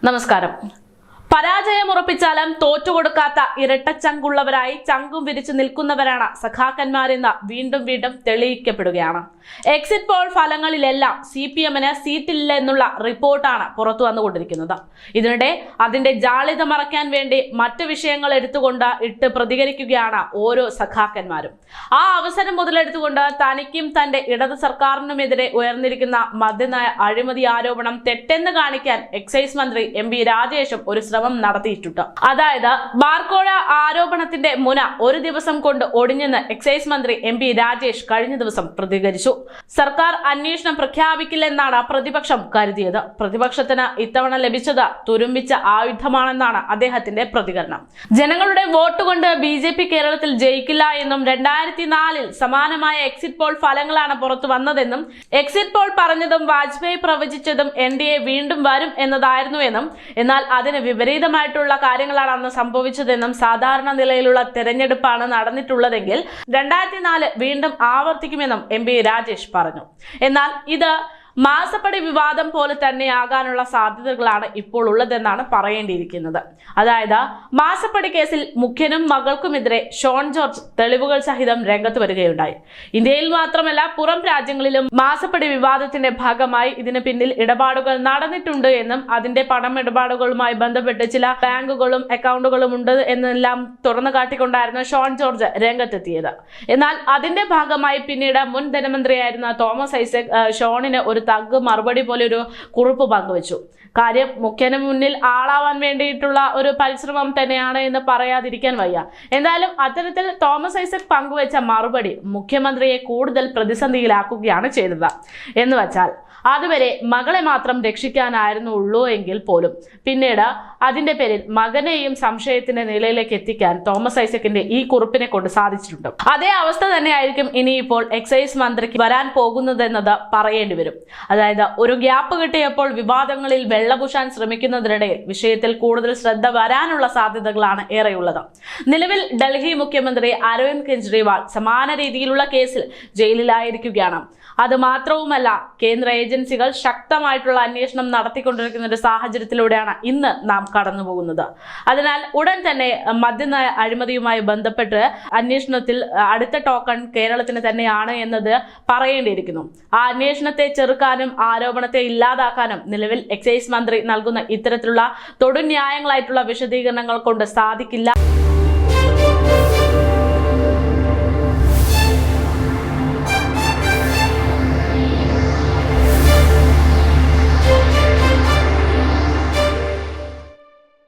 നമസ്കാരം പരാജയം ഉറപ്പിച്ചാലും തോറ്റുകൊടുക്കാത്ത ഇരട്ടച്ചങ്കുള്ളവരായി ചങ്കും വിരിച്ചു നിൽക്കുന്നവരാണ് സഖാക്കന്മാരെന്ന് വീണ്ടും വീണ്ടും തെളിയിക്കപ്പെടുകയാണ്. എക്സിറ്റ് പോൾ ഫലങ്ങളിലെല്ലാം സി പി എമ്മിന് സീറ്റില്ല എന്നുള്ള റിപ്പോർട്ടാണ് പുറത്തു വന്നുകൊണ്ടിരിക്കുന്നത്. ഇതിനിടെ അതിന്റെ ജാളിത മറയ്ക്കാൻ വേണ്ടി മറ്റു വിഷയങ്ങൾ എടുത്തുകൊണ്ട് ഇട്ട് പ്രതികരിക്കുകയാണ് ഓരോ സഖാക്കന്മാരും. ആ അവസരം മുതലെടുത്തുകൊണ്ട് തനിക്കും തന്റെ ഇടത് സർക്കാരിനുമെതിരെ ഉയർന്നിരിക്കുന്ന മദ്യനയ അഴിമതി ആരോപണം തെറ്റെന്ന് കാണിക്കാൻ എക്സൈസ് മന്ത്രി എം രാജേഷും ഒരു നടത്തിയിട്ടുണ്ട് അതായത് ബാർക്കോഴ ആരോപണത്തിന്റെ മുന ഒരു ദിവസം കൊണ്ട് ഒടിഞ്ഞെന്ന് എക്സൈസ് മന്ത്രി എം പി രാജേഷ് കഴിഞ്ഞ ദിവസം പ്രതികരിച്ചു. സർക്കാർ അന്വേഷണം പ്രഖ്യാപിക്കില്ലെന്നാണ് പ്രതിപക്ഷം കരുതിയത്. പ്രതിപക്ഷത്തിന് ഇത്തവണ ലഭിച്ചത് തുരുമ്പിച്ച ആയുധമാണെന്നാണ് അദ്ദേഹത്തിന്റെ പ്രതികരണം. ജനങ്ങളുടെ വോട്ട് കൊണ്ട് ബി ജെ പി കേരളത്തിൽ ജയിക്കില്ല എന്നും രണ്ടായിരത്തി നാലിൽ സമാനമായ എക്സിറ്റ് പോൾ ഫലങ്ങളാണ് പുറത്തു വന്നതെന്നും എക്സിറ്റ് പോൾ പറഞ്ഞതും വാജ്പേയി പ്രവചിച്ചതും എൻ ഡി എ വീണ്ടും വരും എന്നതായിരുന്നു എന്നും എന്നാൽ അതിന് വിപരീതമായിട്ടുള്ള കാര്യങ്ങളാണ് അന്ന് സംഭവിച്ചതെന്നും സാധാരണ നിലയിലുള്ള തെരഞ്ഞെടുപ്പാണ് നടന്നിട്ടുള്ളതെങ്കിൽ രണ്ടായിരത്തി നാല് വീണ്ടും ആവർത്തിക്കുമെന്നും എം രാജേഷ് പറഞ്ഞു. എന്നാൽ ഇത് മാസപ്പടി വിവാദം പോലെ തന്നെ തന്നെയാകാനുള്ള സാധ്യതകളാണ് ഇപ്പോൾ ഉള്ളതെന്നാണ് പറയേണ്ടിയിരിക്കുന്നത്. അതായത് മാസപ്പടി കേസിൽ മുഖ്യനും മകൾക്കുമെതിരെ ഷോൺ ജോർജ് തെളിവുകൾ സഹിതം രംഗത്ത് വരികയുണ്ടായി. ഇന്ത്യയിൽ മാത്രമല്ല പുറം രാജ്യങ്ങളിലും മാസപ്പടി വിവാദത്തിന്റെ ഭാഗമായി ഇതിന് പിന്നിൽ ഇടപാടുകൾ നടന്നിട്ടുണ്ട് എന്നും അതിന്റെ പണമിടപാടുകളുമായി ബന്ധപ്പെട്ട് ചില ബാങ്കുകളും അക്കൗണ്ടുകളും ഉണ്ട് എന്നെല്ലാം തുറന്നു കാട്ടിക്കൊണ്ടായിരുന്നു ഷോൺ ജോർജ് രംഗത്തെത്തിയത്. എന്നാൽ അതിന്റെ ഭാഗമായി പിന്നീട് മുൻ ധനമന്ത്രിയായിരുന്ന തോമസ് ഐസക് ഷോണിന് ഒരു തഗ് മറുപടി പോലെ ഒരു കുറിപ്പ് പങ്കുവച്ചു. കാര്യം മുഖ്യന് മുന്നിൽ ആളാവാൻ വേണ്ടിയിട്ടുള്ള ഒരു പരിശ്രമം തന്നെയാണ് എന്ന് പറയാതിരിക്കാൻ വയ്യ. എന്തായാലും അത്തരത്തിൽ തോമസ് ഐസക് പങ്കുവച്ച മറുപടി മുഖ്യമന്ത്രിയെ കൂടുതൽ പ്രതിസന്ധിയിലാക്കുകയാണ് ചെയ്തത്. എന്ന് വച്ചാൽ അതുവരെ മകളെ മാത്രം രക്ഷിക്കാനായിരുന്നു ഉള്ളൂ എങ്കിൽ പോലും പിന്നീട് അതിന്റെ പേരിൽ മകനെയും സംശയത്തിന്റെ നിലയിലേക്ക് എത്തിക്കാൻ തോമസ് ഐസക്കിന്റെ ഈ കുറിപ്പിനെ കൊണ്ട് സാധിച്ചിട്ടുണ്ട്. അതേ അവസ്ഥ തന്നെയായിരിക്കും ഇനിയിപ്പോൾ എക്സൈസ് മന്ത്രിക്ക് വരാൻ പോകുന്നതെന്നത് പറയേണ്ടി വരും. അതായത് ഒരു ഗ്യാപ്പ് കിട്ടിയപ്പോൾ വിവാദങ്ങളിൽ വെള്ളപൂശാൻ ശ്രമിക്കുന്നതിനിടയിൽ വിഷയത്തിൽ കൂടുതൽ ശ്രദ്ധ വരാനുള്ള സാധ്യതകളാണ് ഏറെയുള്ളത്. നിലവിൽ ഡൽഹി മുഖ്യമന്ത്രി അരവിന്ദ് കെജ്രിവാൾ സമാന രീതിയിലുള്ള കേസിൽ ജയിലിലായിരിക്കുകയാണ്. അത് മാത്രവുമല്ല കേന്ദ്ര ഏജൻസികൾ ശക്തമായിട്ടുള്ള അന്വേഷണം നടത്തിക്കൊണ്ടിരിക്കുന്ന ഒരു സാഹചര്യത്തിലൂടെയാണ് ഇന്ന് നാം കടന്നു പോകുന്നത് അതിനാൽ ഉടൻ തന്നെ മദ്യനയ അഴിമതിയുമായി ബന്ധപ്പെട്ട് അന്വേഷണത്തിൽ അടുത്ത ടോക്കൺ കേരളത്തിന് തന്നെയാണ് എന്നത് പറയേണ്ടിയിരിക്കുന്നു. ആ അന്വേഷണത്തെ ചെറുക്കാനും ആരോപണത്തെ ഇല്ലാതാക്കാനും നിലവിൽ എക്സൈസ് മന്ത്രി നൽകുന്ന ഇത്തരത്തിലുള്ള തൊടുന്യായങ്ങളായിട്ടുള്ള വിശദീകരണങ്ങൾ കൊണ്ട് സാധിക്കില്ല.